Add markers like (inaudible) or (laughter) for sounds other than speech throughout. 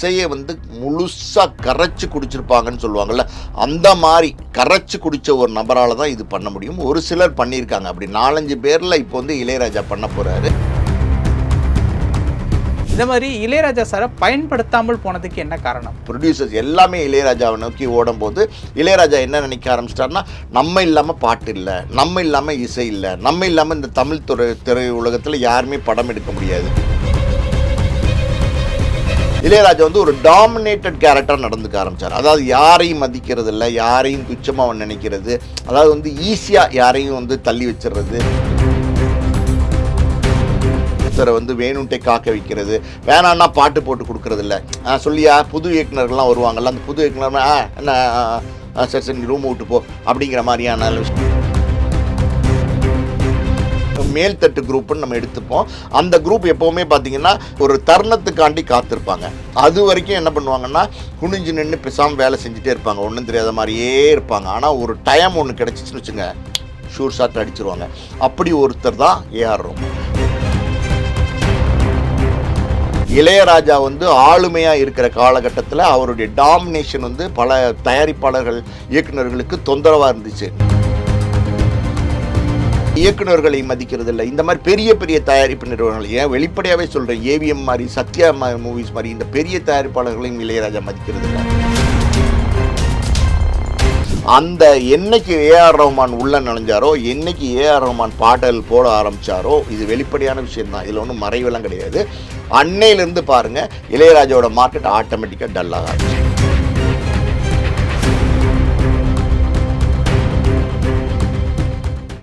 இசையை வந்து முழுசா கரைச்சு குடிச்சிருப்பாங்கன்னு சொல்லுவாங்கல்ல அந்த மாதிரி கரைச்சு குடிச்ச ஒரு நபரால தான் இது பண்ண முடியும். ஒரு சிலர் பண்ணியிருக்காங்க. அப்படி நாலஞ்சு பேர்ல இப்போ வந்து இளையராஜா பண்ண போறாரு. இந்த மாதிரி இளையராஜா சாரை பயன்படுத்தாமல் போனதுக்கு என்ன காரணம்? ப்ரொடியூசர்ஸ் எல்லாமே இளையராஜாவை நோக்கி ஓடும்போது இளையராஜா என்ன நினைக்க ஆரம்பிச்சிட்டாருன்னா நம்ம இல்லாமல் பாட்டு இல்லை நம்ம இல்லாமல் இசை இல்லை நம்ம இல்லாமல் இந்த தமிழ் துறை திரை உலகத்தில் யாருமே படம் எடுக்க முடியாது. இளையராஜா வந்து ஒரு டாமினேட்டட் கேரக்டர் நடந்துக்க ஆரம்பிச்சார். அதாவது யாரையும் மதிக்கிறது இல்லை யாரையும் துச்சமாக அவன் நினைக்கிறது அதாவது வந்து ஈஸியாக யாரையும் வந்து தள்ளி வச்சிடுறது ஒருத்தரை வந்து வேணுன்ட்டே காக்க வைக்கிறது. வேணான்னா பாட்டு போட்டு கொடுக்கறது இல்லை ஆ, சொல்லியா புது இயக்குனர்கள்லாம் வருவாங்கல்ல அந்த புது இயக்குனர் ஆ என்ன சரி சரி ரூம் விட்டு போ அப்படிங்கிற மாதிரியான மேல்தட்டு குரூப்னு நம்ம எடுத்துப்போம். அந்த குரூப் எப்போவுமே பார்த்தீங்கன்னா ஒரு தருணத்துக்காண்டி காத்திருப்பாங்க. அது வரைக்கும் என்ன பண்ணுவாங்கன்னா குனிஞ்சு நின்று பேசாமல் வேலை செஞ்சுட்டே இருப்பாங்க. ஒன்றும் தெரியாத மாதிரியே இருப்பாங்க. ஆனால் ஒரு டைம் ஒன்று கிடச்சிச்சின்னு வச்சுங்க ஷூர் ஷாட் அடிச்சிருவாங்க. அப்படி ஒருத்தர் தான் ஏஆர் ரோமன் இளையராஜா வந்து ஆளுமையாக இருக்கிற காலகட்டத்தில் அவருடைய டாமினேஷன் வந்து பல தயாரிப்பாளர்கள் இயக்குனர்களுக்கு தொந்தரவாக இருந்துச்சு. இயக்குனர்களை மதிக்கிறது இல்லை இந்த மாதிரி பெரிய பெரிய தயாரிப்பு நிறுவனங்கள் ஏன் வெளிப்படையாகவே சொல்கிறேன் ஏவிஎம் மாதிரி சத்யா மூவிஸ் மாதிரி இந்த பெரிய தயாரிப்பாளர்களையும் இளையராஜா மதிக்கிறது இல்லை அந்த என்னைக்கு ஏஆர் ரஹ்மான் உள்ள நுழைஞ்சாரோ என்னைக்கு ஏஆர் ரஹ்மான் பாடல் போட ஆரம்பிச்சாரோ இது வெளிப்படையான விஷயம் தான் இதில் ஒன்றும் மறைவெல்லாம் கிடையாது. அன்னையிலேருந்து பாருங்கள் இளையராஜாவோட மார்க்கெட் ஆட்டோமேட்டிக்காக டல்லாக ஆரம்பிச்சு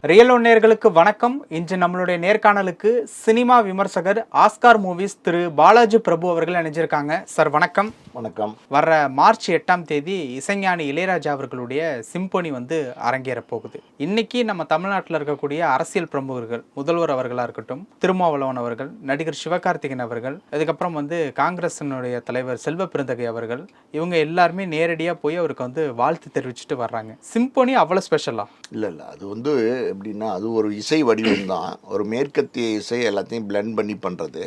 ரியல் நேர்களுக்கு வணக்கம். இன்று நம்மளுடைய நேர்காணலுக்கு சினிமா விமர்சகர் ஆஸ்கார் மூவிஸ் திரு. பாலாஜி பிரபு அவர்கள் இணைஞ்சிருக்காங்க. சார் வணக்கம். வணக்கம். வர்ற மார்ச் எட்டாம் தேதி இசைஞானி இளையராஜா அவர்களுடைய சிம்பொனி வந்து அரங்கேற போகுது. இன்னைக்கு நம்ம தமிழ்நாட்டில் இருக்கக்கூடிய அரசியல் பிரமுகர்கள் முதல்வர் அவர்களாக இருக்கட்டும் திருமாவளவன் அவர்கள் நடிகர் சிவகார்த்திகேயன் அவர்கள் அதுக்கப்புறம் வந்து காங்கிரசினுடைய தலைவர் செல்வ பெருந்தகை அவர்கள் இவங்க எல்லாருமே நேரடியாக போய் அவருக்கு வந்து வாழ்த்து தெரிவிச்சுட்டு வர்றாங்க. சிம்பொனி அவ்வளோ ஸ்பெஷலா இல்லை இல்லை. அது வந்து எப்படின்னா அது ஒரு இசை வடிவம் தான் ஒரு மேற்கத்திய இசை எல்லாத்தையும் blend பண்ணி பண்ணுறது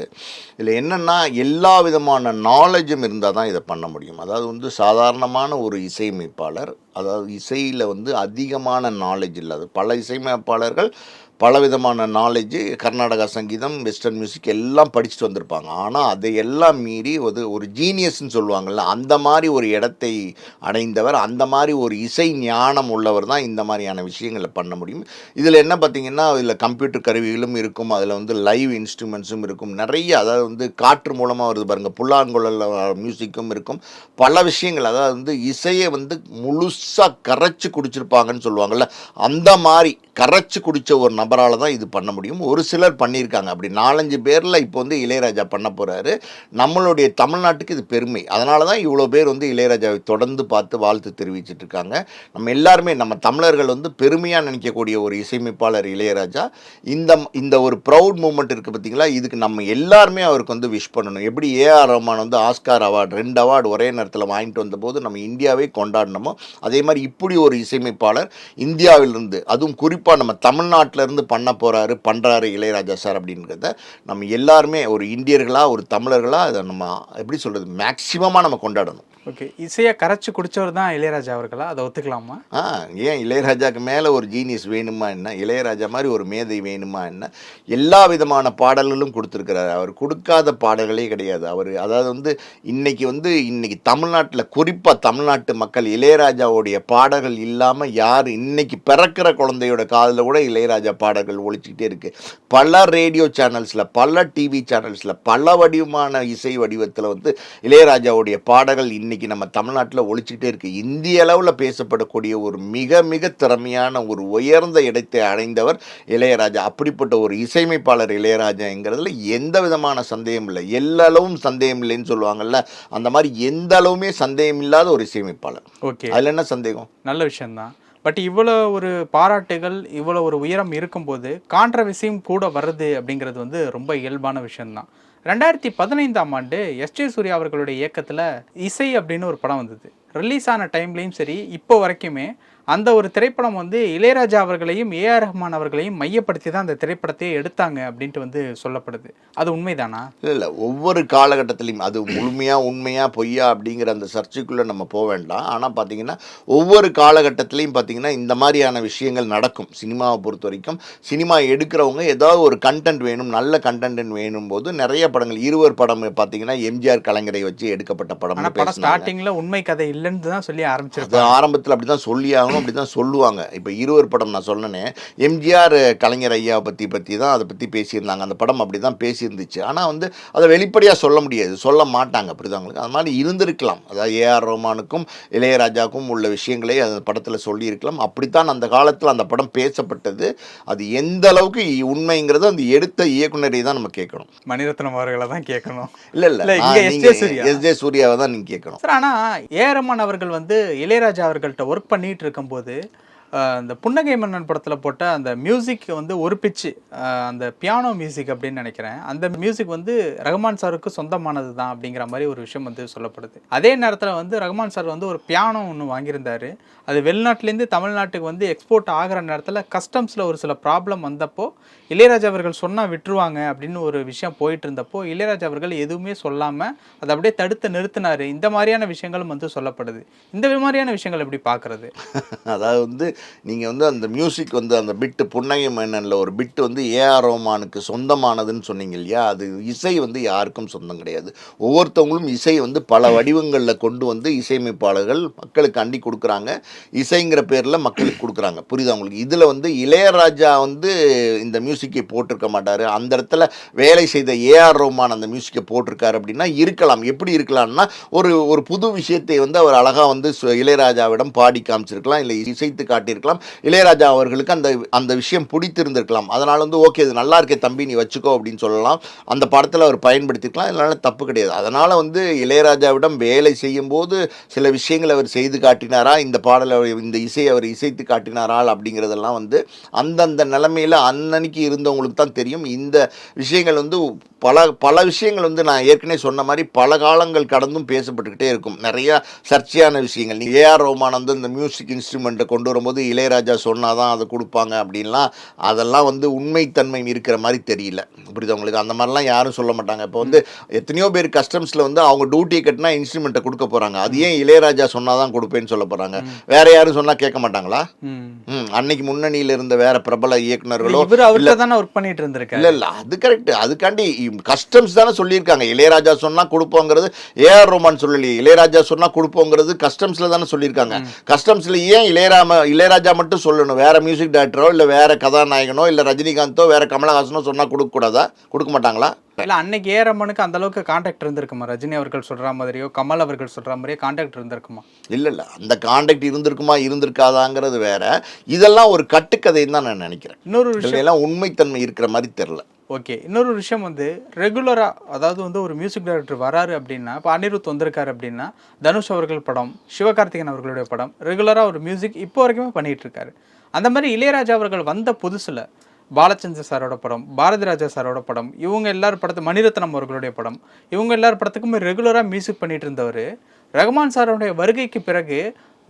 இதில் என்னென்னா எல்லா விதமான நாலேஜும் இருந்தால் தான் இதை பண்ண முடியும். அதாவது வந்து சாதாரணமான ஒரு இசையமைப்பாளர் அதாவது இசையில் வந்து அதிகமான நாலேஜ் இல்லாத பல இசையமைப்பாளர்கள் பலவிதமான நாலேஜ் கர்நாடகா சங்கீதம் வெஸ்டர்ன் மியூசிக் எல்லாம் படிச்சுட்டு வந்திருப்பாங்க. ஆனால் அதையெல்லாம் மீறி ஒரு ஒரு ஜீனியஸ்ன்னு சொல்லுவாங்கள்ல அந்த மாதிரி ஒரு இடத்தை அடைந்தவர் அந்த மாதிரி ஒரு இசை ஞானம் உள்ளவர் தான் இந்த மாதிரியான விஷயங்களை பண்ண முடியும். இதில் என்ன பார்த்தீங்கன்னா இதில் கம்ப்யூட்டர் கருவிகளும் இருக்கும் அதில் வந்து லைவ் இன்ஸ்ட்ருமெண்ட்ஸும் இருக்கும். நிறைய அதாவது வந்து காற்று மூலமாக வருது பாருங்கள் புல்லாங்குழல் மியூசிக்கும் இருக்கும். பல விஷயங்கள் அதாவது வந்து இசையை வந்து முழுசாக கரைச்சி குடிச்சிருப்பாங்கன்னு சொல்லுவாங்கள்ல அந்த மாதிரி கரைச்சி குடித்த ஒரு நபரால் தான் இது பண்ண முடியும். ஒரு சிலர் பண்ணியிருக்காங்க. அப்படி நாலஞ்சு பேரில் இப்போ வந்து இளையராஜா பண்ண போகிறாரு நம்மளுடைய தமிழ்நாட்டுக்கு இது பெருமை. அதனால தான் இவ்வளோ பேர் வந்து இளையராஜாவை தொடர்ந்து பார்த்து வாழ்த்து தெரிவிச்சிட்டு இருக்காங்க. நம்ம எல்லாருமே நம்ம தமிழர்கள் வந்து பெருமையாக நினைக்கக்கூடிய ஒரு இசையமைப்பாளர் இளையராஜா. இந்த இந்த ஒரு ப்ரௌட் மூமெண்ட் இருக்குது பார்த்தீங்களா? இதுக்கு நம்ம எல்லாருமே அவருக்கு வந்து விஷ் பண்ணணும். எப்படி ஏஆர் ரஹ்மான் வந்து ஆஸ்கார் அவார்டு ரெண்டு அவார்டு ஒரே நேரத்தில் வாங்கிட்டு வந்தபோது நம்ம இந்தியாவே கொண்டாடினோமோ அதே மாதிரி இப்படி ஒரு இசையமைப்பாளர் இந்தியாவிலிருந்து அதுவும் குறிப்பாக நம்ம தமிழ்நாட்டில தொடர்ந்து பண்ண போகிறாரு பண்ணுறாரு இளையராஜா சார் அப்படின்றத நம்ம எல்லாருமே ஒரு இந்தியர்களாக ஒரு தமிழர்களாக அதை நம்ம எப்படி சொல்கிறது மேக்சிமமாக நம்ம கொண்டாடணும். ஓகே இசையை கரைச்சி குடிச்சவர் தான் இளையராஜா அவர்களா? அதை ஒத்துக்கலாமா? ஆ ஏன் இளையராஜாக்கு மேலே ஒரு ஜீனியஸ் வேணுமா என்ன? இளையராஜா மாதிரி ஒரு மேதை வேணுமா என்ன? எல்லா விதமான பாடல்களும் கொடுத்துருக்கிறார். அவர் கொடுக்காத பாடல்களே கிடையாது. அவர் அதாவது வந்து இன்னைக்கு வந்து இன்னைக்கு தமிழ்நாட்டில் குறிப்பாக தமிழ்நாட்டு மக்கள் இளையராஜாவுடைய பாடல்கள் இல்லாமல் யார் இன்னைக்கு பிறக்கிற குழந்தையோட காதில் கூட இளையராஜா பாடல்கள் ஒழிச்சிக்கிட்டே இருக்குது பல ரேடியோ சேனல்ஸில் பல டிவி சேனல்ஸில் பல வடிவமான இசை வடிவத்தில் வந்து இளையராஜாவுடைய பாடல்கள் இன்னைக்கு நம்ம தமிழ்நாட்டில் ஒழிச்சிக்கிட்டே இருக்கு. இந்திய அளவில் பேசப்படக்கூடிய ஒரு மிக மிக திறமையான ஒரு உயர்ந்த இடத்தை அடைந்தவர் இளையராஜா. அப்படிப்பட்ட ஒரு இசையமைப்பாளர் இளையராஜாங்கிறதுல எந்த விதமான சந்தேகம் இல்லை. எல்லளவும் சந்தேகம் இல்லைன்னு சொல்லுவாங்கல்ல. அந்த மாதிரி எந்த அளவுமே சந்தேகம் இல்லாத ஒரு இசையமைப்பாளர். ஓகே. அதில் என்ன சந்தேகம்? நல்ல விஷயம்தான். பட் இவ்வளோ ஒரு பாராட்டுகள் இவ்வளோ ஒரு உயரம் இருக்கும்போது கான்ட்ரவர்சியும் கூட வருது அப்படிங்கிறது வந்து ரொம்ப இயல்பான விஷயம்தான். ரெண்டாயிரத்தி பதினைந்தாம் ஆண்டு எஸ் ஜே சூர்யா அவர்களுடைய இயக்கத்தில் இசை அப்படின்னு ஒரு படம் வந்தது. ரிலீஸ் ஆன டைம்லேயும் சரி இப்போ வரைக்குமே அந்த ஒரு திரைப்படம் வந்து இளையராஜா அவர்களையும் ஏஆர் ரஹ்மான் அவர்களையும் மையப்படுத்தி தான் அந்த திரைப்படத்தையே எடுத்தாங்க அப்படின்ட்டு வந்து சொல்லப்படுது. அது உண்மைதானா? இல்லை இல்லை. ஒவ்வொரு காலகட்டத்திலையும் அது முழுமையாக உண்மையா பொய்யா அப்படிங்கிற அந்த சர்ச்சைக்குள்ளே நம்ம போக வேண்டாம். ஆனால் பார்த்தீங்கன்னா ஒவ்வொரு காலகட்டத்திலையும் பார்த்தீங்கன்னா இந்த மாதிரியான விஷயங்கள் நடக்கும். சினிமாவை பொறுத்த வரைக்கும் சினிமா எடுக்கிறவங்க ஏதாவது ஒரு கண்டென்ட் வேணும் நல்ல கண்டென்ட் வேணும் போது நிறைய படங்கள் இருவர் படம் பார்த்தீங்கன்னா எம்ஜிஆர் கலைஞரை வச்சு எடுக்கப்பட்ட படம் ஸ்டார்டிங்ல உண்மை கதை இல்லைன்னு தான் சொல்லி அது ஆரம்பிச்சிருப்பாங்க. ஆரம்பத்தில் அப்படி தான் சொல்லி ஆகணும் அப்படி தான் சொல்லுவாங்க. இப்போ இருவர் படம் நான் சொன்னேனே எம்ஜிஆர் கலைஞர் ஐயா பற்றி பற்றி தான் அதை பற்றி பேசியிருந்தாங்க. அந்த படம் அப்படி தான் பேசியிருந்துச்சு. ஆனால் வந்து அதை வெளிப்படையாக சொல்ல முடியாது. சொல்ல மாட்டாங்க உங்களுக்கு அது மாதிரி இருந்திருக்கலாம். அதாவது ஏஆர் ரோமானுக்கும் இளையராஜாவுக்கும் உள்ள விஷயங்களை அந்த படத்தில் சொல்லியிருக்கலாம். அப்படித்தான் அந்த காலத்தில் அந்த படம் பேசப்பட்டது. அது எந்த அளவுக்கு உண்மைங்கிறது அந்த எடுத்த இயக்குனரை தான் நம்ம கேட்கணும். மணிரத்னம் அவர்களை தான் கேட்கணும். இல்லை இல்ல. எஸ் ஜே சூர்யாவை தான் நீங்கள் கேட்கணும். சார் ஆனா ஏஆர் ரஹ்மான் அவர்கள் வந்து இளையராஜா அவர்கள்ட்ட ஒர்க் பண்ணிட்டு இருக்கும்போது அந்த புன்னகை மன்னன் படத்தில் போட்ட அந்த மியூசிக் வந்து ஒரு பிச்சு அந்த பியானோ மியூசிக் அப்படின்னு நினைக்கிறேன். அந்த மியூசிக் வந்து ரஹ்மான் சாருக்கு சொந்தமானது தான் அப்படிங்கிற மாதிரி ஒரு விஷயம் வந்து சொல்லப்படுது. அதே நேரத்தில் வந்து ரஹ்மான் சார் வந்து ஒரு பியானோ ஒன்று வாங்கியிருந்தார். அது வெளிநாட்டிலேருந்து தமிழ்நாட்டுக்கு வந்து எக்ஸ்போர்ட் ஆகிற நேரத்தில் கஸ்டம்ஸில் ஒரு சில ப்ராப்ளம் வந்தப்போ இளையராஜா அவர்கள் சொன்னால் விட்டுருவாங்க அப்படின்னு ஒரு விஷயம் போயிட்டு இருந்தப்போ இளையராஜா அவர்கள் எதுவுமே சொல்லாமல் அதை அப்படியே தடுத்து நிறுத்தினாரு. இந்த மாதிரியான விஷயங்களும் வந்து சொல்லப்படுது. இந்த மாதிரியான விஷயங்கள் எப்படி பார்க்கறது? (laughs) அதாவது வந்து நீங்கள் வந்து அந்த மியூசிக் வந்து அந்த பிட்டு புன்னகை மன்னனில் ஒரு பிட்டு வந்து ஏஆர் ரோமானுக்கு சொந்தமானதுன்னு சொன்னீங்க இல்லையா? அது இசை வந்து யாருக்கும் சொந்தம் கிடையாது. ஒவ்வொருத்தவங்களும் இசை வந்து பல (laughs) வடிவங்களில் கொண்டு வந்து இசையமைப்பாளர்கள் மக்களுக்கு அண்டி கொடுக்குறாங்க. இசைங்கிற பேரில் மக்களுக்கு கொடுக்குறாங்க. புரியுதா உங்களுக்கு? இதில் வந்து இளையராஜா வந்து இந்த மியூசிக்கை போட்டிருக்க மாட்டார். அந்த இடத்துல வேலை செய்த ஏஆர் ரோமான் அந்த மியூசிக்கை போட்டிருக்காரு அப்படின்னா இருக்கலாம். எப்படி இருக்கலாம்னா ஒரு ஒரு புது விஷயத்தை வந்து அவர் அழகாக வந்து சு- இளையராஜாவிடம் பாடி காமிச்சிருக்கலாம். இல்லை இசைத்து காட்டியிருக்கலாம். இளையராஜா அவர்களுக்கு அந்த அந்த விஷயம் பிடித்திருந்திருக்கலாம். அதனால் வந்து ஓகே இது நல்லா இருக்கே தம்பி நீ வச்சுக்கோ அப்படின்னு சொல்லலாம். அந்த படத்தில் அவர் பயன்படுத்திக்கலாம் இதனால் தப்பு கிடையாது. அதனால் வந்து இளையராஜாவிடம் வேலை செய்யும் போது சில விஷயங்களை அவர் செய்து காட்டினாரா? இந்த பாடலை இந்த இசையை அவர் இசைத்து காட்டினாரா? அப்படிங்கிறதெல்லாம் வந்து அந்தந்த நிலைமையில் அன்னன்னைக்கு இருந்தவங்களுக்கு தான் தெரியும். இந்த விஷயங்கள் வந்து பல பல விஷயங்கள் வந்து நான் ஏற்கனவே சொன்ன மாதிரி பல காலங்கள் கடந்தும் பேசப்பட்டுக்கிட்டே இருக்கும். நிறையா சர்ச்சையான விஷயங்கள். ஏஆர் ரோமான் வந்து இந்த மியூசிக் இன்ஸ்ட்ருமெண்ட்டை கொண்டு வரும்போது இளையராஜா சொன்னால் தான் அதை கொடுப்பாங்க அப்படின்லாம் அதெல்லாம் வந்து உண்மைத்தன்மை இருக்கிற மாதிரி தெரியல. புரியுதா உங்களுக்கு? அந்த மாதிரிலாம் யாரும் சொல்ல மாட்டாங்க. இப்போ வந்து எத்தனையோ பேர் கஸ்டம்ஸில் வந்து அவங்க டியூட்டியை கட்டினா இன்ஸ்ட்ருமெண்ட்டை கொடுக்க போகிறாங்க அது ஏன் இளையராஜா சொன்னால் தான் கொடுப்பேன்னு சொல்ல போகிறாங்க வேற யாரும் சொன்னால் கேட்க மாட்டாங்களா? அன்னைக்கு முன்னணியில் இருந்த வேற பிரபல இவர் அவர்கிட்ட தானே ஒர்க் பண்ணிட்டு இருந்திருக்காரு இல்ல இல்ல அது கரெக்ட் அதுக்காண்டி கஸ்டம்ஸ் தானே சொல்லியிருக்காங்க. இளையராஜா சொன்னா கொடுப்போங்கிறது ஏஆர் ரோமான் சொல்லலையே இளையராஜா சொன்னா கொடுப்போங்கிறது கஸ்டம்ஸ்ல தானே சொல்லியிருக்காங்க. கஸ்டம்ஸ்ல ஏன் இளையராம இளையராஜா மட்டும் சொல்லணும்? வேற மியூசிக் டைரக்டரோ இல்ல வேற கதாநாயகனோ இல்ல ரஜினிகாந்தோ வேற கமலஹாசனோ சொன்னா கொடுக்க கூடாதா கொடுக்க மாட்டாங்களா? இல்ல அன்னைக்கு ஏ. ரமனுக்கு அந்த அளவுக்கு கான்டாக்ட் இருந்திருக்குமா? ரஜினி அவர்கள் சொல்ற மாதிரியோ கமல் அவர்கள் சொல்ற மாதிரியோ கான்டாக்ட் இருந்திருக்குமா? இல்ல இல்ல அந்த காண்டாக்ட் இருந்திருக்குமா இருந்திருக்காதாங்கிறது வேற. இதெல்லாம் ஒரு கட்டுக்கதைன்னு தான் நான் நினைக்கிறேன். இன்னொரு விஷயம் எல்லாம் உண்மைத்தன்மை இருக்கிற மாதிரி தெரியல. ஓகே இன்னொரு விஷயம் வந்து ரெகுலராக அதாவது வந்து ஒரு மியூசிக் டைரக்டர் வராரு அப்படின்னா இப்போ அனிருத் வந்திருக்காரு அப்படின்னா தனுஷ் அவர்கள் படம் சிவகார்த்திகேயன் அவர்களுடைய படம் ரெகுலராக ஒரு மியூசிக் இப்போ வரைக்குமே பண்ணிட்டு இருக்காரு. அந்த மாதிரி இளையராஜா அவர்கள் வந்த புதுசில் பாலச்சந்திர சாரோட படம் பாரதி ராஜா சாரோட படம் இவங்க எல்லார் படத்து மணிரத்னம் அவர்களுடைய படம். இவங்க எல்லார் படத்துக்குமே ரெகுலராக மியூசிக் பண்ணிட்டு இருந்தவர் ரகுமான் சாரோடைய வருகைக்கு பிறகு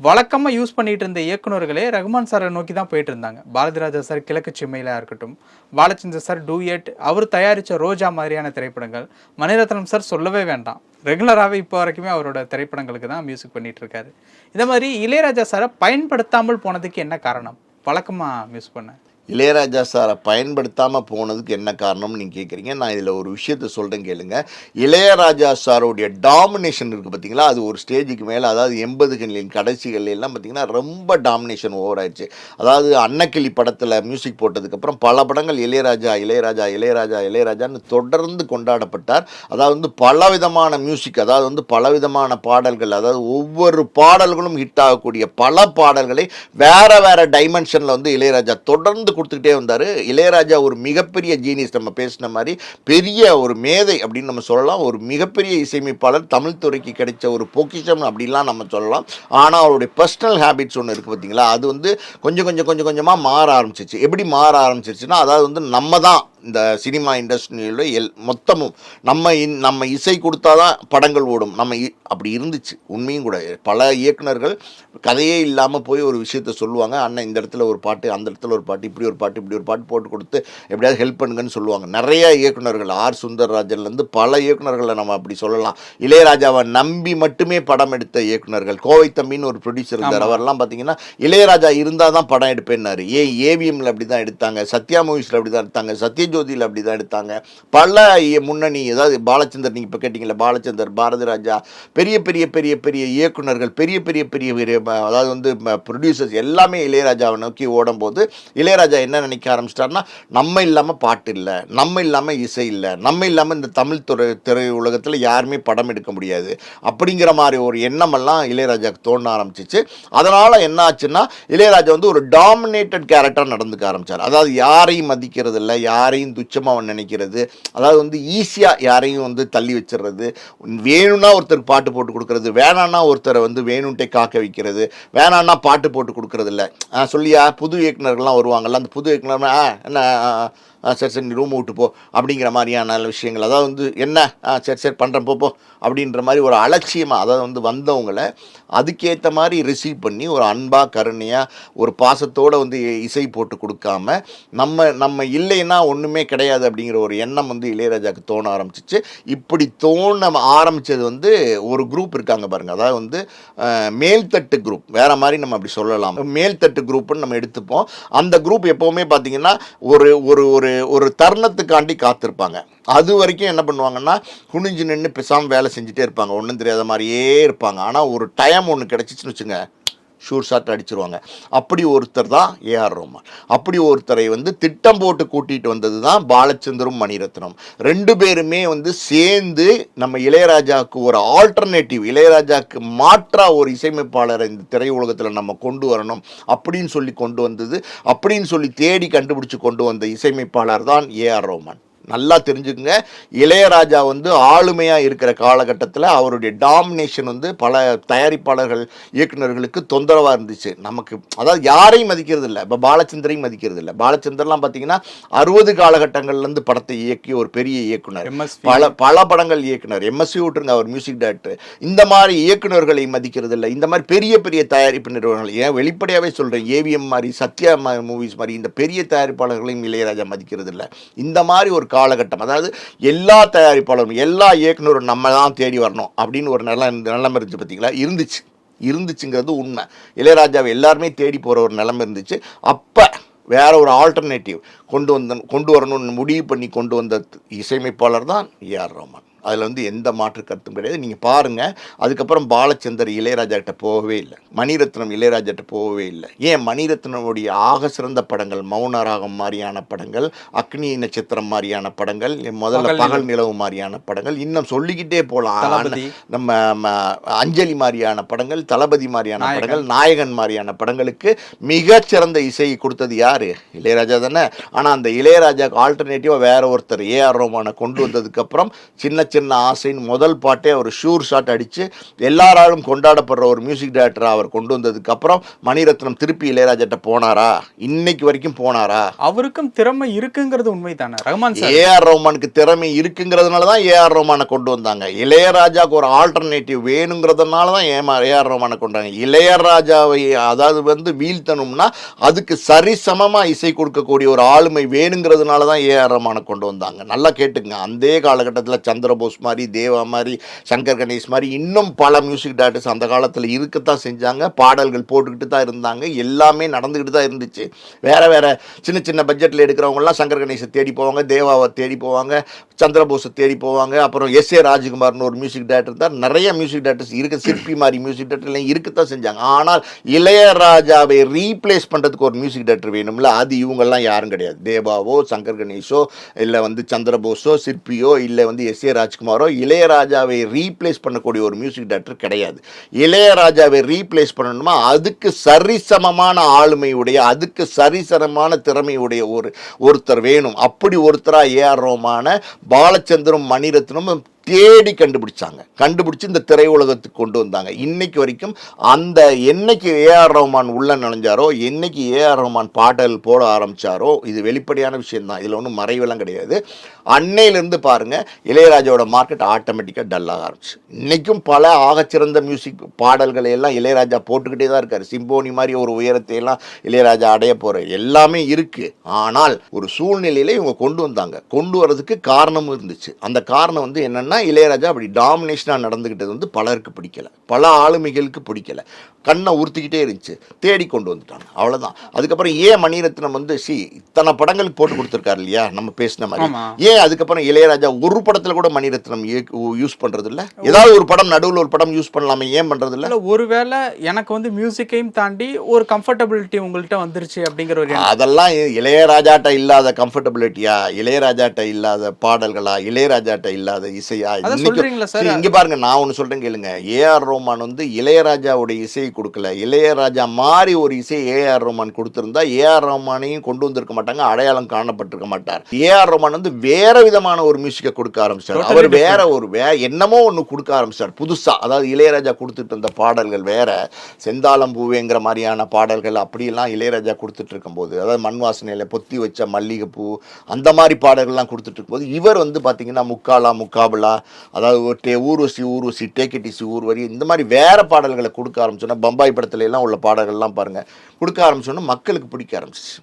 வழக்கமாக யூஸ் பண்ணிட்டு இருந்த இயக்குனர்களே ரகுமான் சாரை நோக்கி தான் போயிட்டு இருந்தாங்க பாரதி ராஜா சார் கிழக்கு சிம்மையிலாக இருக்கட்டும் பாலச்சந்திர சார் டூயட் அவர் தயாரித்த ரோஜா மாதிரியான திரைப்படங்கள் மணிரத்னம் சார் சொல்லவே வேண்டாம். ரெகுலராகவே இப்போ வரைக்குமே அவரோட திரைப்படங்களுக்கு தான் மியூசிக் பண்ணிட்டு இருக்காரு இந்த மாதிரி இளையராஜா சாரை பயன்படுத்தாமல் போனதுக்கு என்ன காரணம்? வழக்கமாக மியூஸ் பண்ணேன். இளையராஜா சாரை பயன்படுத்தாமல் போனதுக்கு என்ன காரணம்னு நீங்கள் கேட்குறீங்க நான் இதில் ஒரு விஷயத்த சொல்கிறேன் கேளுங்க. இளையராஜா சாரோடைய டாமினேஷன் இருக்குது பார்த்தீங்களா அது ஒரு ஸ்டேஜுக்கு மேலே அதாவது எண்பதுகளின் கடைசிகள்லாம் பார்த்தீங்கன்னா ரொம்ப டாமினேஷன் ஓவர் ஆயிடுச்சு. அதாவது அன்னக்கிளி படத்தில் மியூசிக் போட்டதுக்கப்புறம் பல படங்கள் இளையராஜா இளையராஜா இளையராஜா இளையராஜான்னு தொடர்ந்து கொண்டாடப்பட்டார். அதாவது வந்து பலவிதமான மியூசிக் அதாவது வந்து பலவிதமான பாடல்கள் அதாவது ஒவ்வொரு பாடல்களும் ஹிட் ஆகக்கூடிய பல பாடல்களை வேற வேற டைமென்ஷனில் வந்து இளையராஜா தொடர்ந்து கொடுத்துக்கிட்டே வந்தார். இளையராஜா ஒரு மிகப்பெரிய ஜீனியஸ் நம்ம பேசின மாதிரி பெரிய ஒரு மேதை அப்படின்னு நம்ம சொல்லலாம். ஒரு மிகப்பெரிய இசையமைப்பாளர் தமிழ் துறைக்கு கிடைச்ச ஒரு பொக்கிஷம் அப்படின்லாம் நம்ம சொல்லலாம். ஆனால் அவருடைய பர்சனல் ஹேபிட்ஸ் ஒன்று இருக்குது பார்த்தீங்களா அது வந்து கொஞ்சம் கொஞ்சம் கொஞ்சம் கொஞ்சமாக மாற ஆரம்பிச்சிச்சு எப்படி மாற ஆரம்பிச்சிருச்சுன்னா அதாவது வந்து நம்ம தான் இந்த சினிமா இண்டஸ்ட்ரியில் எல் மொத்தமும் நம்ம இன் நம்ம இசை கொடுத்தாதான் படங்கள் ஓடும். நம்ம அப்படி இருந்துச்சு. உண்மையும் கூட. பல இயக்குனர்கள் கதையே இல்லாமல் போய் ஒரு விஷயத்த சொல்லுவாங்க. அண்ணன் இந்த இடத்துல ஒரு பாட்டு அந்த இடத்துல ஒரு பாட்டு இப்படி ஒரு பாட்டு இப்படி ஒரு பாட்டு போட்டு கொடுத்து எப்படியாவது ஹெல்ப் பண்ணுங்கன்னு சொல்லுவாங்க. நிறைய இயக்குனர்கள் ஆர். சுந்தரராஜன்லேருந்து பல இயக்குனர்களை நம்ம அப்படி சொல்லலாம். இளையராஜாவை நம்பி மட்டுமே படம் எடுத்த இயக்குனர்கள் கோவை தம்பின்னு ஒரு ப்ரொடியூசர் இருந்தார். அவரெல்லாம் பார்த்தீங்கன்னா இளையராஜா இருந்தால் தான் படம் எடுப்பேன்னாரு. ஏ ஏவிஎம்ல அப்படி தான் எடுத்தாங்க. சத்யா மூவிஸில் அப்படி தான் எடுத்தாங்க. ஜோதியில் அப்படி தான் எடுத்தாங்க. பல முன்னணி ஏதாவது பாலச்சந்தர் நீங்கள் இப்போ கேட்டிங்களா பாலச்சந்தர் பாரதி ராஜா பெரிய பெரிய பெரிய பெரிய இயக்குனர்கள் பெரிய பெரிய பெரிய பெரிய அதாவது வந்து ப்ரொடியூசர்ஸ் எல்லாமே இளையராஜாவை நோக்கி ஓடும்போது இளையராஜா என்ன நினைக்க ஆரம்பிச்சிட்டாருன்னா நம்ம இல்லாமல் பாட்டு இல்லை நம்ம இல்லாமல் இசை இல்லை நம்ம இல்லாமல் இந்த தமிழ் துறை திரை உலகத்தில் யாருமே படம் எடுக்க முடியாது அப்படிங்கிற மாதிரி ஒரு எண்ணமெல்லாம் இளையராஜாவுக்கு தோண ஆரம்பிச்சிச்சு. அதனால் என்ன ஆச்சுன்னா இளையராஜா வந்து ஒரு டாமினேட்டட் கேரக்டர் நடந்துக்க ஆரம்பிச்சார். அதாவது யாரையும் மதிக்கிறது இல்லை யாரையும் துச்சமாக நினைக்கிறது. அதாவது வந்து ஈஸியாக யாரையும் வந்து தள்ளி வச்சிடுறது வேணும்னா ஒருத்தருக்கு பாட்டு போட்டு கொடுக்கறது. வேணான்னா ஒருத்தரை வந்து வேணும்ட்டே காக்க வைக்கிறது. வேணான்னா பாட்டு போட்டு கொடுக்குறது இல்லை சொல்லியா? புது இயக்குனர்கள்லாம் வருவாங்கல்ல. அந்த புது இயக்குனர் என்ன சரி சரி நீ ரூம் விட்டு போ அப்படிங்கிற மாதிரியான விஷயங்கள். அதாவது வந்து என்ன? சரி சரி பண்ணுறேன் போ அப்படின்ற மாதிரி ஒரு அலட்சியமாக அதாவது வந்து வந்தவங்களை அதுக்கேற்ற மாதிரி ரிசீவ் பண்ணி ஒரு அன்பாக கருணையாக ஒரு பாசத்தோடு வந்து இ- இசை போட்டு கொடுக்காம நம்ம நம்ம இல்லைன்னா ஒன்றுமே கிடையாது அப்படிங்கிற ஒரு எண்ணம் வந்து இளையராஜாவுக்கு தோண ஆரம்பிச்சிச்சு. இப்படி தோண ஆரம்பித்தது வந்து ஒரு குரூப் இருக்காங்க பாருங்கள் அதாவது வந்து மேல்தட்டு குரூப் வேறு மாதிரி நம்ம அப்படி சொல்லலாம். மேல்தட்டு குரூப்புன்னு நம்ம எடுத்துப்போம். அந்த குரூப் எப்போவுமே பார்த்திங்கன்னா ஒரு ஒரு ஒரு ஒரு ஒரு தருணத்துக்காண்டி காத்திருப்பாங்க. அது வரைக்கும் என்ன பண்ணுவாங்கன்னா குனிஞ்சு நின்று பிசாமல் வேலை செஞ்சுட்டே இருப்பாங்க. ஒன்றும் தெரியாத மாதிரியே இருப்பாங்க. ஆனால் ஒரு டைம் ஒன்று கிடச்சிச்சின்னு வச்சுங்க ஷூர் ஷாட் அடிச்சிருவாங்க. அப்படி ஒருத்தர் தான் ஏஆர் ரோமான் அப்படி ஒருத்தரை வந்து திட்டம் போட்டு கூட்டிகிட்டு வந்தது தான் பாலச்சந்தரும் மணிரத்னம். ரெண்டு பேருமே வந்து சேர்ந்து நம்ம இளையராஜாவுக்கு ஒரு ஆல்டர்னேட்டிவ் இளையராஜாவுக்கு மாற்றாக ஒரு இசையமைப்பாளரை இந்த திரையுலகத்தில் நம்ம கொண்டு வரணும் அப்படின்னு சொல்லி கொண்டு வந்தது. அப்படின்னு சொல்லி தேடி கண்டுபிடிச்சு கொண்டு வந்த இசையமைப்பாளர் தான் ஏஆர் ரோமான் நல்லா தெரிஞ்சுக்குங்க. இளையராஜா வந்து ஆளுமையாக இருக்கிற காலகட்டத்தில் அவருடைய டாமினேஷன் வந்து பல தயாரிப்பாளர்கள் இயக்குனர்களுக்கு தொந்தரவாக இருந்துச்சு. நமக்கு அதாவது யாரையும் மதிக்கிறது இல்லை இப்போ பாலச்சந்தரையும் மதிக்கிறது இல்லை பாலச்சந்தர்லாம் பார்த்தீங்கன்னா அறுபது காலகட்டங்கள்லேருந்து படத்தை இயக்கிய ஒரு பெரிய இயக்குனர். பல பல படங்கள் இயக்குனர். எம்எஸ்சி விட்டுருங்க அவர் மியூசிக் டைரக்டர் இந்த மாதிரி இயக்குனர்களை மதிக்கிறது இல்லை இந்த மாதிரி பெரிய பெரிய தயாரிப்பு நிறுவனங்கள் ஏன் வெளிப்படையாகவே சொல்கிறேன் ஏவிஎம் மாதிரி சத்யா மூவிஸ் மாதிரி இந்த பெரிய தயாரிப்பாளர்களையும் இளையராஜா மதிக்கிறது இல்லை இந்த மாதிரி ஒரு காலகட்டம். அதாவது எல்லா தயாரிப்பாளரும் எல்லா இயக்குனரும் நம்ம தான் தேடி வரணும் அப்படின்னு ஒரு நிலம் நிலைமை இருந்துச்சு பார்த்தீங்களா இருந்துச்சு. இருந்துச்சுங்கிறது உண்மை. இளையராஜாவை எல்லாருமே தேடி போகிற ஒரு நிலைமை இருந்துச்சு. அப்போ வேற ஒரு ஆல்டர்னேட்டிவ் கொண்டு வந்த கொண்டு வரணும்னு முடிவு பண்ணி கொண்டு வந்த இசையமைப்பாளர் தான் ஏஆர் ரோமன் அதில் வந்து எந்த மாற்று கருத்தும் கிடையாது. நீங்கள் பாருங்கள் அதுக்கப்புறம் பாலச்சந்தர் இளையராஜா கிட்ட போகவே இல்லை. மணிரத்னம் இளையராஜா கிட்ட போகவே இல்லை. ஏன்? மணிரத்னமுடைய ஆக சிறந்த படங்கள் மௌன ராகம் மாதிரியான படங்கள் அக்னி நட்சத்திரம் மாதிரியான படங்கள் முதல்ல பகல் நிலவு. மாதிரியான படங்கள் இன்னும் சொல்லிக்கிட்டே போகலாம். நம்ம அஞ்சலி மாதிரியான படங்கள் தளபதி மாதிரியான. படங்கள் நாயகன் மாதிரியான படங்களுக்கு மிகச்சிறந்த இசையை கொடுத்தது யாரு? இளையராஜா தானே. ஆனால் அந்த இளையராஜாக்கு ஆல்டர்னேட்டிவாக வேற ஒருத்தர் ஏஆர் ரோமானை கொண்டு வந்ததுக்கப்புறம் சின்ன சின்ன ஆசைன்னு முதல் பாட்டே அவர் ஷூர் ஷாட் அடித்து எல்லாராலும் கொண்டாடப்படுற ஒரு மியூசிக் டைரக்டராக அவர் கொண்டு வந்ததுக்கப்புறம் மணிரத்னம் திருப்பி இளையராஜாட்ட போனாரா? இன்னைக்கு வரைக்கும் போனாரா? அவருக்கும் திறமை இருக்குங்கிறது உண்மைதானே? ரஹ்மான் சார். ஏஆர் ரோமானுக்கு திறமை இருக்குங்கிறதுனால தான் ஏஆர் ரோமானை கொண்டு வந்தாங்க. இளையராஜாவுக்கு ஒரு ஆல்டர்னேட்டிவ் வேணுங்கிறதுனால தான் ஏமா ஏஆர் ரோமானை கொண்டாங்க இளையராஜாவை அதாவது வந்து வீழ்த்தணும்னா அதுக்கு சரிசமமாக இசை கொடுக்கக்கூடிய ஒரு ஆளுமை வேணுங்கிறதுனால தான் ஏஆர் ரோமானை கொண்டு வந்தாங்க. நல்லா கேட்டுங்க அந்த காலகட்டத்தில் போஸ் மாதிரி தேவா மாதிரி சங்கர் கணேஷ் மாதிரி இன்னும் பல மியூசிக் டேரக்டர்ஸ் அந்த காலத்தில் இருக்கத்தான் செஞ்சாங்க. பாடல்கள் போட்டுக்கிட்டு தான் இருந்தாங்க. எல்லாமே நடந்துக்கிட்டு தான் இருந்துச்சு. வேற வேற சின்ன சின்ன பட்ஜெட்டில் எடுக்கிறவங்கலாம் சங்கர் கணேஷை தேடி போவாங்க தேவாவை தேடி போவாங்க சந்திரபோஸை தேடி போவாங்க. அப்புறம் எஸ் ஏ ராஜ்குமார்னு ஒரு மியூசிக் டேரக்டர் தான் நிறைய மியூசிக் டேரக்டர்ஸ் இருக்க. சிற்பி மாதிரி மியூசிக் டேரக்டர்லாம் இருக்கத்தான் செஞ்சாங்க. ஆனால் இளையராஜாவை ரீப்ளேஸ் பண்ணுறதுக்கு ஒரு மியூசிக் டேரக்டர் வேணும்ல அது இவங்கெல்லாம் யாரும் கிடையாது. தேவாவோ சங்கர் கணேஷோ இல்லை வந்து சந்திரபோஸோ சிற்பியோ இல்லை வந்து எஸ் ஏ ராஜ் ராஜ்குமாரோ இளையராஜாவை ரீப்ளேஸ் பண்ணக்கூடிய ஒரு மியூசிக் டைரக்டர் கிடையாது. இளையராஜாவை ரீப்ளேஸ் பண்ணணுமா? அதுக்கு சரிசமமான ஆளுமையுடைய அதுக்கு சரிசமமான திறமையுடைய ஒரு ஒருத்தர் வேணும். அப்படி ஒருத்தராக ஏஆர் ரோமான பாலச்சந்திரம் மணிரத்னமும் தேடி கண்டுபிடிச்சாங்க. கண்டுபிடிச்சு இந்த திரையுலகத்துக்கு கொண்டு வந்தாங்க. இன்னைக்கு வரைக்கும் அந்த என்னைக்கு ஏஆர் ரஹ்மான் உள்ள நுழைஞ்சாரோ என்னைக்கு ஏஆர் ரஹ்மான் பாடல் போட ஆரம்பிச்சாரோ இது வெளிப்படையான விஷயம்தான். இதில் ஒன்றும் மறைவெல்லாம் கிடையாது. அன்னையிலேருந்து பாருங்கள் இளையராஜாவோட மார்க்கெட் ஆட்டோமேட்டிக்காக டல்லாக ஆரம்பிச்சு. இன்றைக்கும் பல ஆகச்சிறந்த மியூசிக் பாடல்களை எல்லாம் இளையராஜா போட்டுக்கிட்டே தான் இருக்கார். சிம்போனி மாதிரி ஒரு உயரத்தை எல்லாம் இளையராஜா அடைய போகிற எல்லாமே இருக்குது ஆனால் ஒரு சூழ்நிலையில இவங்க கொண்டு வந்தாங்க. கொண்டு வரதுக்கு காரணமும் இருந்துச்சு. அந்த காரணம் வந்து என்னென்னா இளையராஜா அப்படி டாமினேஷனாக நடந்துக்கிட்டது வந்து பலருக்கு பிடிக்கல. பல ஆளுமைகளுக்கு பிடிக்கல. கண்ணை உறுத்திக்கிட்டே இருந்துச்சு. தேடி கொண்டு வந்துட்டாங்க. அவ்வளவுதான். அதுக்கப்புறம் ஏன் மணிரத்னம் வந்து சி இத்தனை படங்களுக்கு போட்டு கொடுத்துருக்காரு இல்லையா? நம்ம பேசின மாதிரி. ஏன் அதுக்கப்புறம் இளையராஜா ஒரு படத்துல கூட மணிரத்னம் யூஸ் பண்றது இல்ல ஏதாவது ஒரு படம் நடுவுல ஒரு படம் யூஸ் பண்ணலாமே ஏன் பண்றது இல்ல ஒருவேளை எனக்கு வந்து மியூசிக்கையும் தாண்டி ஒரு கம்ஃபர்டபிலிட்டி உங்கள்கிட்ட வந்துருச்சு அப்படிங்கிற ஒரு. அதெல்லாம் இளையராஜாட்ட இல்லாத கம்ஃபர்டபிலிட்டியா இளையராஜாட்ட இல்லாத பாடல்களா? இளையராஜாட்ட இல்லாத இசையா? இங்க பாருங்க நான் ஒன்னு சொல்றேன் கேளுங்க. ஏஆர் ரோமான் வந்து இளையராஜாவோட இசையை கொடுக்கல. இளையராஜா மாதிரி ஒரு இசை ஏஆர் ரோமான் கொடுத்திருந்தா ஏஆர் ரோமானையும் கொண்டு வந்திருக்க மாட்டாங்க அடையாளம் காணப்பட்டிருக்க மாட்டார். ஏஆர் ரோமான் வந்து வேற விதமான ஒரு மியூசிக்கை கொடுக்க ஆரம்பிச்சார். அவர் வேற ஒரு வே என்னமோ ஒன்று கொடுக்க ஆரம்பிச்சார். புதுசா அதாவது இளையராஜா கொடுத்துட்டு இருந்த பாடல்கள் வேற செந்தாளம் பூவேங்கிற மாதிரியான பாடல்கள் அப்படியெல்லாம் இளையராஜா கொடுத்துட்டு இருக்கும்போது அதாவது மண் வாசனையில பொத்தி வச்ச மல்லிகைப்பூ அந்த மாதிரி பாடல்கள்லாம் கொடுத்துட்டு இருக்கும்போது இவர் வந்து பார்த்தீங்கன்னா முக்காலா முக்காபலா அதாவது ஊர்வசி ஊர்வசி டேக்கெட்டிசி ஊர்வரி இந்த மாதிரி வேற பாடல்களை கொடுக்க ஆரம்பிச்சோன்னா பம்பாய் படத்துல எல்லாம் உள்ள பாடல்கள்லாம் பாருங்க. கொடுக்க ஆரம்பிச்சோன்னா மக்களுக்கு பிடிக்க ஆரம்பிச்சிச்சு.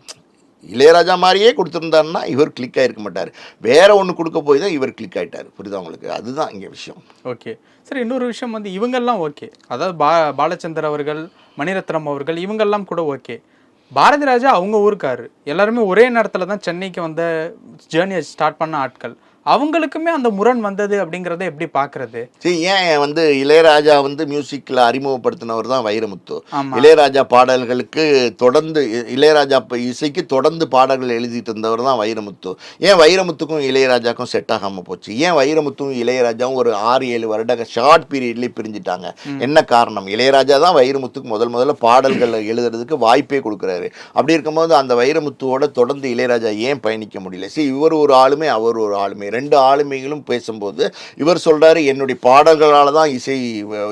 இளையராஜா மாதிரியே கொடுத்துருந்தாருன்னா இவர் கிளிக் ஆகிருக்க மாட்டார். வேற ஒன்று கொடுக்க போய் தான் இவர் கிளிக் ஆகிட்டார் புரியுதா உங்களுக்கு? அதுதான் இங்கே விஷயம். ஓகே. சரி இன்னொரு விஷயம் வந்து இவங்கெல்லாம் ஓகே. அதாவது பா பாலச்சந்தர் அவர்கள் மணிரத்னம் அவர்கள் இவங்கெல்லாம் கூட ஓகே. பாரதி ராஜா அவங்க ஊருக்காரு. எல்லாருமே ஒரே நேரத்தில் தான் சென்னைக்கு வந்த ஜேர்னியை ஸ்டார்ட் பண்ண ஆட்கள். அவங்களுக்குமே அந்த முரண் வந்தது அப்படிங்கிறத எப்படி பார்க்கறது சரி ஏன் வந்து இளையராஜா வந்து மியூசிக்கில் அறிமுகப்படுத்தினவர் தான் வைரமுத்து. இளையராஜா பாடல்களுக்கு தொடர்ந்து இளையராஜா இசைக்கு தொடர்ந்து பாடல்கள் எழுதிட்டு இருந்தவர் தான் வைரமுத்து. ஏன் வைரமுத்துக்கும் இளையராஜாக்கும் செட் ஆகாம போச்சு? ஏன் வைரமுத்தும் இளையராஜாவும் ஒரு ஆறு ஏழு வருட ஷார்ட் பீரியட்லேயே பிரிஞ்சிட்டாங்க? என்ன காரணம்? இளையராஜா தான் வைரமுத்துக்கு முதல் முதல்ல பாடல்கள் எழுதுறதுக்கு வாய்ப்பே கொடுக்குறாரு. அப்படி இருக்கும்போது அந்த வைரமுத்துவோட தொடர்ந்து இளையராஜா ஏன் பயணிக்க முடியல? சரி இவர் ஒரு ஆளுமை அவர் ஒரு ஆளுமை. ரெண்டு ஆளுமைகளும் பேசும்போது இவர் சொல்றாரு என்னுடைய பாடல்களால தான் இசை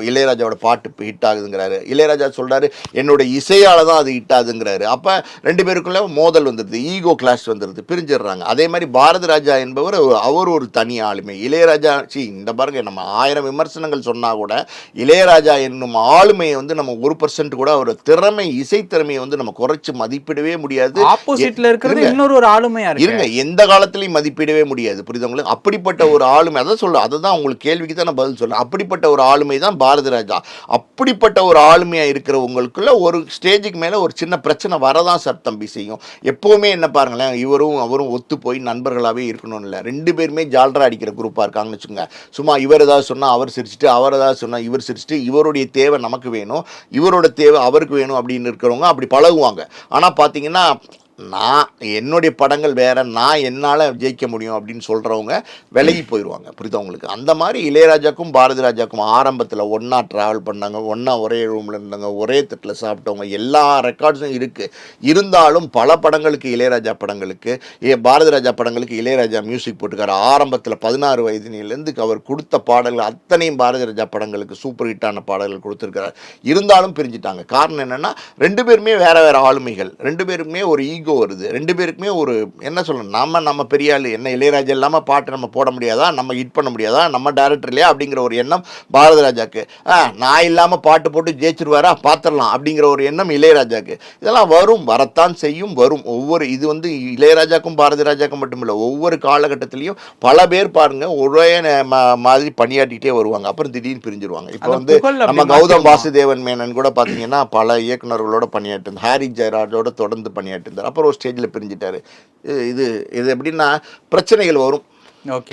இளையராஜாவோட பாட்டு ஹிட் ஆகுதுங்கிறாரு. இளையராஜா சொல்றாரு என்னோட இசையால தான் அது ஹிட் ஆகுதுங்கிறாரு. அப்ப ரெண்டு பேருக்குள்ள மோதல் வந்துடுது ஈகோ கிளாஷ் வந்துடுது பிரிஞ்சிடுறாங்க. அதே மாதிரி பாரதி ராஜா என்பவர் அவர் ஒரு தனி ஆளுமை. இளையராஜா சி இந்த பாருங்க நம்ம ஆயிரம் விமர்சனங்கள் சொன்னா கூட இளையராஜா என்னும் ஆளுமையை வந்து நம்ம ஒரு பர்சன்ட் கூட அவர் திறமை இசை திறமையை வந்து நம்ம குறைச்சு மதிப்பிடவே முடியாது. ஆப்போசிட்ல இருக்கிறது. இன்னொரு ஒரு ஆளுமையா இருங்க எந்த காலத்திலையும் மதிப்பிடவே முடியாது. புரியுதுங்களா அப்படிப்பட்ட ஒரு ஆளுமை அதை சொல்ல அதுதான் உங்களுக்கு கேள்விக்கு தான் நான் பதில் சொல்றேன். அப்படிப்பட்ட ஒரு ஆளுமை தான் பாரதி ராஜா. அப்படிப்பட்ட ஒரு ஆளுமையாக இருக்கிறவங்களுக்குள்ள ஒரு ஸ்டேஜுக்கு மேலே ஒரு சின்ன பிரச்சனை வரதான் சார் தம்பி செய்யும். எப்போவுமே என்ன பாருங்களேன் இவரும் அவரும் ஒத்து போய் நண்பர்களாகவே இருக்கணும்னு இல்லை. ரெண்டு பேருமே ஜால்ரா அடிக்கிற குரூப்பாக இருக்காங்கன்னு வச்சுக்கோங்க. சும்மா இவர் ஏதாவது சொன்னால் அவர் சிரிச்சுட்டு அவர் ஏதாவது சொன்னால் இவர் சிரிச்சுட்டு இவருடைய தேவை நமக்கு வேணும். இவரோட தேவை அவருக்கு வேணும் அப்படின்னு இருக்கிறவங்க அப்படி பழகுவாங்க. ஆனால் பார்த்தீங்கன்னா நான் என்னுடைய படங்கள் வேற நான் என்னால் ஜெயிக்க முடியும் அப்படின்னு சொல்கிறவங்க விலகி போயிடுவாங்க புரியுதா உங்களுக்கு? அந்த மாதிரி இளையராஜாக்கும் பாரதி ராஜாக்கும் ஆரம்பத்தில் ஒன்றா ட்ராவல் பண்ணாங்க. ஒன்றா ஒரே ரூமில் இருந்தாங்க. ஒரே தட்டில் சாப்பிட்டவங்க. எல்லா ரெக்கார்ட்ஸும் இருக்குது இருந்தாலும் பல படங்களுக்கு இளையராஜா படங்களுக்கு ஏ பாரதி ராஜா படங்களுக்கு இளையராஜா மியூசிக் போட்டுக்காரு. ஆரம்பத்தில் பதினாறு வயதினிலேருந்து அவர் கொடுத்த பாடல்கள் அத்தனையும் பாரதி ராஜா படங்களுக்கு சூப்பர் ஹிட்டான பாடல்கள் கொடுத்துருக்காரு இருந்தாலும் பிரிஞ்சிட்டாங்க. காரணம் என்னன்னா ரெண்டு பேருமே வேற வேற ஆளுமைகள். ரெண்டு பேருக்குமே ஒரு ஈகோ வருது. ரெண்டு பேருக்குமே ஒரு என்ன சொல்லணும் நம்ம நம்ம பெரிய ஆளு என்ன இளையராஜா இல்லாமல் பாட்டு நம்ம போட முடியாதா? நம்ம ஹிட் பண்ண முடியாதா? நம்ம டேரக்டர் இல்லையா? அப்படிங்கிற ஒரு எண்ணம் பாரதி ராஜாக்கு ஆ நான் இல்லாமல் பாட்டு போட்டு ஜெயிச்சிருவாரா? பார்த்துடலாம் அப்படிங்கிற ஒரு எண்ணம் இளையராஜாக்கு. இதெல்லாம் வரும் வரத்தான் செய்யும் வரும். ஒவ்வொரு இது வந்து இளையராஜாக்கும் பாரதி ராஜாக்கும் மட்டும் இல்லை ஒவ்வொரு காலகட்டத்திலையும் பல பேர் பாருங்க ஒரே மாதிரி பணியாற்றிட்டே வருவாங்க. அப்புறம் திடீர்னு பிரிஞ்சிருவாங்க. இப்போ வந்து நம்ம கௌதம்? வாசுதேவன் மேனன் கூட பார்த்தீங்கன்னா பல இயக்குனர்களோட பணியாற்றி ஹாரி ஜெயராஜோட தொடர்ந்து பணியாற்றிருந்தார். அப்புறம் ஒரு ஸ்டேஜில் பிரிஞ்சிட்டாரு. இது இது இது எப்படின்னா பிரச்சனைகள் வரும்.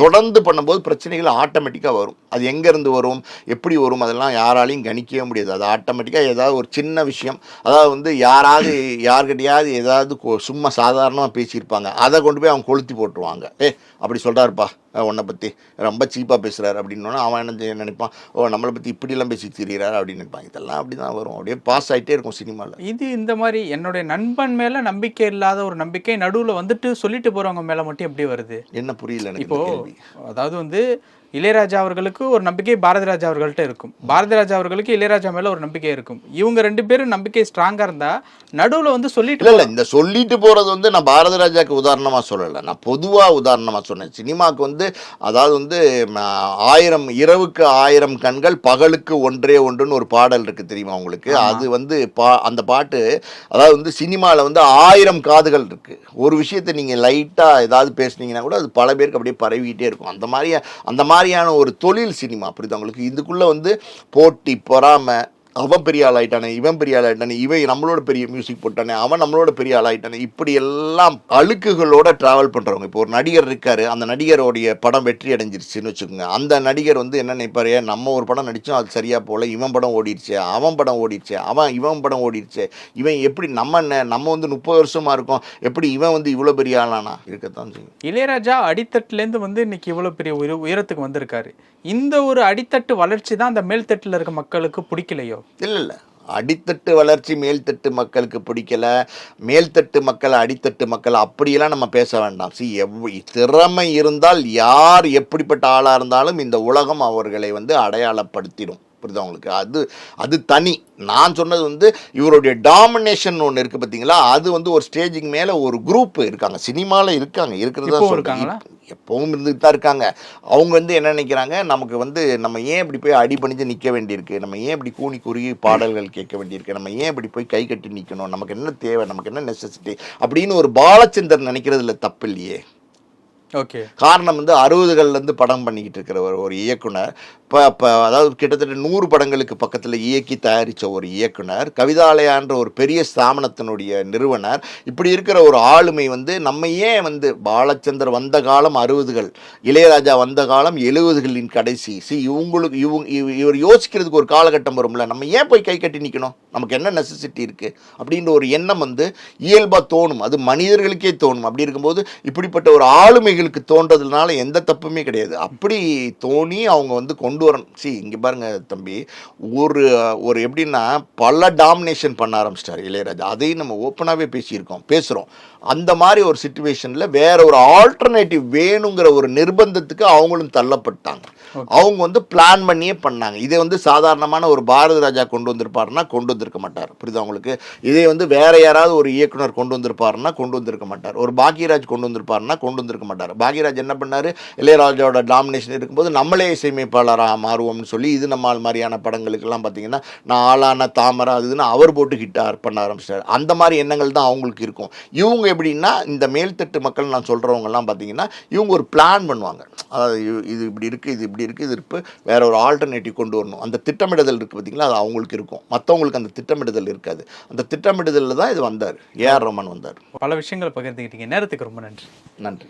தொடர்ந்து பண்ணும்போது பிரச்சனைகள் ஆட்டோமேட்டிக்காக வரும். அது எங்கேருந்து வரும்? எப்படி வரும்? அதெல்லாம் யாராலையும் கணிக்கவே முடியாது. அது ஆட்டோமேட்டிக்காக ஏதாவது ஒரு சின்ன விஷயம். அதாவது வந்து யாராவது யார்கிட்டயாவது ஏதாவது சும்மா சாதாரணமாக பேசியிருப்பாங்க. அதை கொண்டு போய் அவங்க கொளுத்தி போட்டுருவாங்க. ஏ அப்படி சொல்கிறாருப்பா உன்னை பற்றி ரொம்ப சீப்பாக பேசுகிறாரு அப்படின்னோன்னா அவன் என்ன நினைப்பான் ஓ நம்மளை பற்றி இப்படிலாம் பேசி திரியிறாரு அப்படின்னு நினைப்பான் இதெல்லாம் அப்படி தான் வரும். அப்படியே பாஸ் ஆகிட்டே இருக்கும் சினிமாவில் இது இந்த மாதிரி என்னுடைய நண்பன் மேல நம்பிக்கை இல்லாத ஒரு நம்பிக்கை நடுவுல வந்துட்டு சொல்லிட்டு போறவங்க மேல மட்டும் எப்படி வருது? என்ன புரியல இப்போ இந்த கேள்வி அதாவது வந்து இளையராஜா அவர்களுக்கு ஒரு நம்பிக்கை பாரதி ராஜா அவர்கள்ட்ட இருக்கும். பாரதி ராஜா அவர்களுக்கு இளையராஜா மேல ஒரு நம்பிக்கை இருக்கும். இவங்க ரெண்டு பேரும் நம்பிக்கை ஸ்ட்ராங்கா இருந்தா நடுவுல வந்து சொல்லிட்டு இல்ல இந்த சொல்லிட்டு போறது வந்து நான் பாரத ராஜாக்கு உதாரணமா சொல்லல. நான் பொதுவா உதாரணமா சொன்னேன். சினிமாக்கு வந்து அதாவது வந்து ஆயிரம் இரவுக்கு ஆயிரம் கண்கள் பகலுக்கு ஒன்றே ஒன்றுன்னு ஒரு பாடல் இருக்கு தெரியுமா உங்களுக்கு? அது வந்து பா அந்த பாட்டு அதாவது வந்து சினிமாவில் வந்து ஆயிரம் காதுகள் இருக்கு. ஒரு விஷயத்தை நீங்க லைட்டா ஏதாவது பேசுனீங்கன்னா கூட அது பல பேருக்கு அப்படியே பரவிக்கிட்டே இருக்கும். அந்த மாதிரி அந்த மாதிரியான ஒரு தொழில் சினிமா புரியுது உங்களுக்கு? இதுக்குள்ள வந்து போட்டி பொறாமை அவன் பெரிய ஆள் ஆயிட்டானே இவன் பெரிய ஆள் ஆயிட்டானே இவன் நம்மளோட பெரிய மியூசிக் போட்டானே அவன் நம்மளோட பெரிய ஆள் ஆயிட்டானே இப்படி எல்லாம் அழுக்குகளோட ட்ராவல் பண்ணுறவங்க இப்போ ஒரு நடிகர் இருக்கார் அந்த நடிகருடைய படம் வெற்றி அடைஞ்சிருச்சுன்னு வச்சுக்கோங்க. அந்த நடிகர் வந்து என்ன நினைப்பாரு "ஏன் நம்ம ஒரு படம் நடித்தோம் அது சரியாக போகல இவன் படம் ஓடிடுச்சு அவன் படம் ஓடிடுச்சு அவன் இவன் படம் ஓடிடுச்சு இவன் எப்படி நம்ம என்ன நம்ம வந்து முப்பது வருஷமாக இருக்கோம் எப்படி இவன் வந்து இவ்வளோ பெரிய ஆளானா? இருக்கத்தான் செய்யும். இளையராஜா அடித்தட்டுலேருந்து வந்து இன்னைக்கு இவ்வளோ பெரிய உயர உயரத்துக்கு வந்திருக்காரு. இந்த ஒரு அடித்தட்டு வளர்ச்சி தான் அந்த மேல்தட்டில் இருக்க மக்களுக்கு பிடிக்கலையோ? இல்லை இல்லை. அடித்தட்டு வளர்ச்சி மேல்தட்டு மக்களுக்கு பிடிக்கல. மேல்தட்டு மக்கள் அடித்தட்டு மக்கள் அப்படியெல்லாம் நம்ம பேச வேண்டாம். சி எவ் திறமை இருந்தால் யார் எப்படிப்பட்ட ஆளாக இருந்தாலும் இந்த உலகம் அவர்களை வந்து அடையாளப்படுத்திடும். புரியுதா உங்களுக்கு? அது அது தனி. நான் சொன்னது வந்து இவருடைய டாமினேஷன் ஒன்று இருக்குது பார்த்தீங்களா அது வந்து ஒரு ஸ்டேஜுக்கு மேலே ஒரு குரூப் இருக்காங்க. சினிமாவில் இருக்காங்க. இருக்கிறதா. இருக்காங்களா? எப்பவும் இருந்துட்டு தான் இருக்காங்க. அவங்க வந்து என்ன நினைக்கிறாங்க? நமக்கு வந்து நம்ம ஏன் இப்படி போய் அடி பணிஞ்சு நிற்க வேண்டியிருக்கு? நம்ம ஏன் இப்படி கூனி குறுகி பாடல்கள் கேட்க வேண்டியிருக்கு? நம்ம ஏன் இப்படி போய் கை கட்டி நிற்கணும் நமக்கு என்ன தேவை? நமக்கு என்ன நெசசிட்டி அப்படின்னு ஒரு பாலச்சந்தர் நினைக்கிறதுல தப்பு இல்லையே. ஓகே. காரணம் வந்து அறுபதுகள்லேருந்து படம் பண்ணிக்கிட்டு இருக்கிற ஒரு ஒரு இயக்குனர். இப்போ இப்போ அதாவது கிட்டத்தட்ட நூறு படங்களுக்கு பக்கத்தில் இயக்கி தயாரித்த ஒரு இயக்குனர். கவிதாலயான்ற ஒரு பெரிய ஸ்தாபனத்தினுடைய நிறுவனர். இப்படி இருக்கிற ஒரு ஆளுமை வந்து நம்ம ஏன் வந்து பாலச்சந்தர் வந்த காலம் அறுபதுகள் இளையராஜா வந்த காலம் எழுபதுகளின் கடைசி. சி இவங்களுக்கு இவங்க இவர் யோசிக்கிறதுக்கு ஒரு காலகட்டம் வரும்ல. நம்ம ஏன் போய் கை கட்டி நிற்கணும் நமக்கு என்ன நெசசிட்டி இருக்குது அப்படின்ற ஒரு எண்ணம் வந்து இயல்பாக தோணும். அது மனிதர்களுக்கே தோணும். அப்படி இருக்கும்போது இப்படிப்பட்ட ஒரு ஆளுமைகள் ஆளுமைகளுக்கு தோன்றதுனால எந்த தப்புமே கிடையாது. அப்படி தோணி அவங்க வந்து கொண்டு வரணும். சி இங்கே பாருங்க தம்பி. ஒரு ஒரு எப்படின்னா பல டாமினேஷன் பண்ண ஆரம்பிச்சிட்டார் இளையராஜா. அதையும் நம்ம ஓப்பனாகவே பேசியிருக்கோம் பேசுகிறோம் அந்த மாதிரி ஒரு சுச்சுவேஷனில் வேற ஒரு ஆல்டர்னேட்டிவ் வேணுங்கிற ஒரு நிர்பந்தத்துக்கு அவங்களும் தள்ளப்பட்டாங்க. அவங்க வந்து பிளான் பண்ணியே பண்ணாங்க. இதை வந்து சாதாரணமான ஒரு பாரதி ராஜா கொண்டு வந்திருப்பாருன்னா கொண்டு வந்திருக்க மாட்டார். புரியுதா உங்களுக்கு? இதே வந்து வேற யாராவது ஒரு இயக்குனர் கொண்டு வந்திருப்பாருன்னா கொண்டு வந்திருக்க மாட்டார். ஒரு பாக்யராஜ் கொண்டு வந்திருப்பாருன்னா கொண்டு வந்திருக்க மாட்டார். பாக்யராஜ் என்ன பண்ணார்? இளையராஜாவோட டாமினேஷன் இருக்கும்போது நம்மளே இசையமைப்பாளராக மாறுவோம்னு சொல்லி இது நம்மால் மாதிரியான படங்களுக்கெல்லாம் பார்த்தீங்கன்னா நான் ஆளான தாமரை அது இதுன்னு அவர் போட்டு ஹிட்டார் பண்ண ஆரம்பிச்சிட்டார் அந்த மாதிரி எண்ணங்கள் தான் அவங்களுக்கு இருக்கும். இவங்க எப்படின்னா இந்த மேல்தட்டு மக்கள் நான் சொல்கிறவங்கலாம் பார்த்தீங்கன்னா இவங்க ஒரு பிளான் பண்ணுவாங்க. அதாவது இது இப்படி இருக்குது இது இப்படி இருக்குது இது இருக்கு வேற ஒரு ஆல்டர்னேட்டிவ் கொண்டு வரணும். அந்த திட்டமிடுதல் இருக்குது பார்த்தீங்களா அது அவங்களுக்கு இருக்கும். மற்றவங்களுக்கு அந்த திட்டமிடுதல் இருக்காது. அந்த திட்டமிடுதலில் தான் இது வந்தார். ஏஆர் ரமன் வந்தார். பல விஷயங்களை பகிர்ந்துக்கிட்டீங்க நேரத்துக்கு ரொம்ப நன்றி. நன்றி.